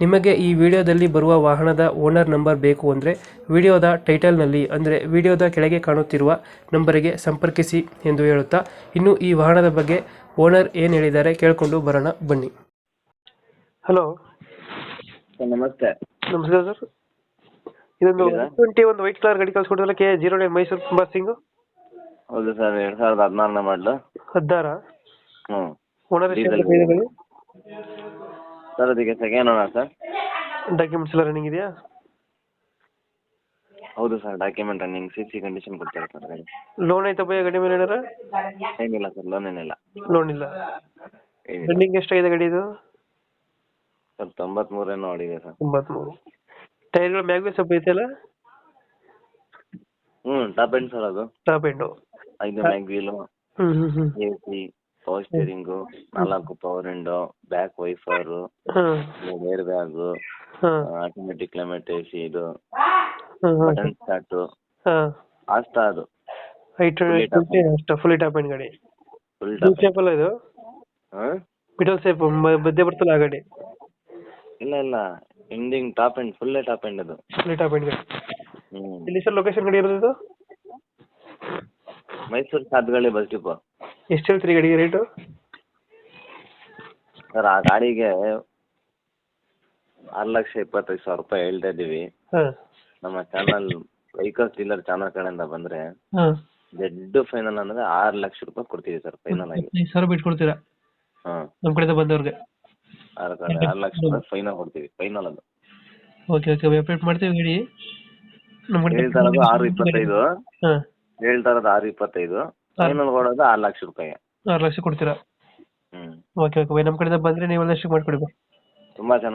ನಿಮಗೆ ಈ ವಿಡಿಯೋದಲ್ಲಿ ಬರುವ ವಾಹನದ ಓನರ್ ನಂಬರ್ ಬೇಕು ಅಂದರೆ ವಿಡಿಯೋದ ಟೈಟಲ್ನಲ್ಲಿ ಅಂದರೆ ವಿಡಿಯೋದ ಕೆಳಗೆ ಕಾಣುತ್ತಿರುವ ನಂಬರಿಗೆ ಸಂಪರ್ಕಿಸಿ ಎಂದು ಹೇಳುತ್ತಾ ಇನ್ನು ಈ ವಾಹನದ ಬಗ್ಗೆ ಓನರ್ ಏನು ಹೇಳಿದ್ದಾರೆ ಕೇಳಿಕೊಂಡು ಬರೋಣ ಬನ್ನಿ. ಹಲೋ. ಸರ್ ನಮಸ್ತೆ. ನಮಸ್ಕಾರ ಸರ್. ಇದೊಂದು ಹೇಳಿ ಸರ್. ಟ್ವೆಂಟಿ ಒಂದು ವೈಟ್ ಕಲರ್ ಗಾಡಿ ಕಳ್ಸಿಕೊಡಿದ್ರಲ್ಲ ಕೆ ಜೀರೋ ನೈನ್ ಮೈಸೂರು ಸಿಂಗ್? ಹೌದು ಸರ್ ಎರಡು ಸಾವಿರದ ಹದಿನಾರನೇ ಮಾಡಲು. ಹದ್ದಾರ ಹ್ಞೂ ಓನರ್ Diesel. ಸರ್ ಅದಕ್ಕೆ ಸೆಕೆಂಡ್ ಓನರ್ ಸರ್. ಡಾಕ್ಯುಮೆಂಟ್ಸ್ ಎಲ್ಲ ರನ್ನಿಂಗ್ ಇದೆಯಾ? ಹೌದು sir document running C C condition ಕೊಡ್ತಾರೆ ಸರ್ ಗಾಡಿ. ಲೋನ್ ಐತೆ ಬೈ ಗಾಡಿ ಮೇಲೆ ಏನಾರ ಏನಿಲ್ಲ ಸರ್ ಲೋನ್ ಏನಿಲ್ಲ. ಲೋನ್ ಇಲ್ಲ. ಏನಿಲ್ಲ. ರನ್ನಿಂಗ್ ಎಷ್ಟಾಗಿದೆ ಗಾಡಿ ಇದು? ಸರ್ ತೊಂಬತ್ಮೂರೇನೋ ಹೊಡಿದೆ ಸರ್. ತೊಂಬತ್ಮೂರು. ಟೈರ್ಗಳು ಮ್ಯಾಗ್ವೆ ಸ್ವಲ್ಪ ಐತಲ್ಲ ಹ್ಞೂ ಟಾಪ್ ಎಂಡ್ ಸರ್ ಅದು. ಟಾಪ್ ಎಂಡು ಐದು mag wheel hmm hmm hmm. A C power steering ನಾಲ್ಕು power window back wiper air bag automatic climate A C ಇದು ಬಟನ್ ಸ್ಟಾರ್ಟ್ ಆಸ್ತಾ ಅದು. ಫುಲ್ ಟಾಪ್ ಎಂಡ್ ಗಾಡಿ. ಫುಲ್ ಶೇಪ್ ಅಲ್ಲ ಇದು? Middle shape ಮಧ್ಯೆ ಬರ್ತಲ್ಲ ಆ ಗಾಡಿ? ಇಲ್ಲ ಇಲ್ಲ. Ending top end full top end ಅದು. ಫುಲ್ ಟಾಪ್ ಎಂಡ್ ಗಾಡಿ ಹ್ಞೂ ಸರ್ ಲೊಕೇಶನ್ ಗಾಡಿ ಇರೋದು ಮೈಸೂರು ಸಾತ್ಗಳ್ಳಿ ಬಸ್ ಡಿಪೋ ಎಷ್ಟು ಹೇಳ್ತೀರಿ ಗಾಡಿಗೆ ರೇಟು ಸರ್ ಆ ಗಾಡಿಗೆ ಆರು ಲಕ್ಷ ಇಪ್ಪತ್ತೈದು ಸಾವಿರ ರೂಪಾಯಿ ಹೇಳ್ತಾ ಇದ್ದೀವಿ. ಹಾಂ. ನಮ್ಮ ಚಾನಲ್ ವೆಹಿಕಲ್ಸ್ ಡೀಲರ್ ಚಾನಲ್ ಕಡೆಯಿಂದ ಬಂದರೆ ಹಾಂ. ದೊಡ್ಡ ಫೈನಲ್ ಅಂದರೆ ಆರು ಲಕ್ಷ ರೂಪಾಯಿ ಕೊಡ್ತೀವಿ ಸರ್ ಫೈನಲ್ ಆಗಿ. ಐದು ಸಾವಿರ ಬಿಟ್ಕೊಡ್ತೀರಾ ಹಾಂ. ನಮ್ಮ ಕಡೆಯಿಂದ ಬಂದವ್ರಿಗೆ. ಆರು ಕಡೆ ಆರು ಲಕ್ಷ ರೂಪಾಯಿ ಫೈನಲ್ ಕೊಡ್ತೀವಿ ಫೈನಲ್ ಅದು. ಓಕೆ ಓಕೆ ಅಪ್ಡೇಟ್ ಮಾಡ್ತೀವಿ ಗಾಡಿ. ನಮ್ಮ ಕಡೆ ಹೇಳ್ತಾ ಇರೋದು ಆರು ಇಪ್ಪತ್ತೈದು. ಹಾಂ. ಹೇಳ್ತಾ ಇರೋದು ಆರು ಇಪ್ಪತ್ತೈದು. ಫೈನಲ್ ಕೊಡೋದು ಆರು ಲಕ್ಷ ರೂಪಾಯಿ ಆರು ಲಕ್ಷ ಕೊಡ್ತೀರಾ? ಹ್ಞೂ ಓಕೆ ಓಕೆ. ನಮ್ಮ ಕಡೆಯಿಂದ ಬಂದ್ರೆ ನೀವು ಒಂದಷ್ಟು ಮಾಡಿಕೊಡಿ ತುಂಬಾ ಚೆನ್ನಾಗಿ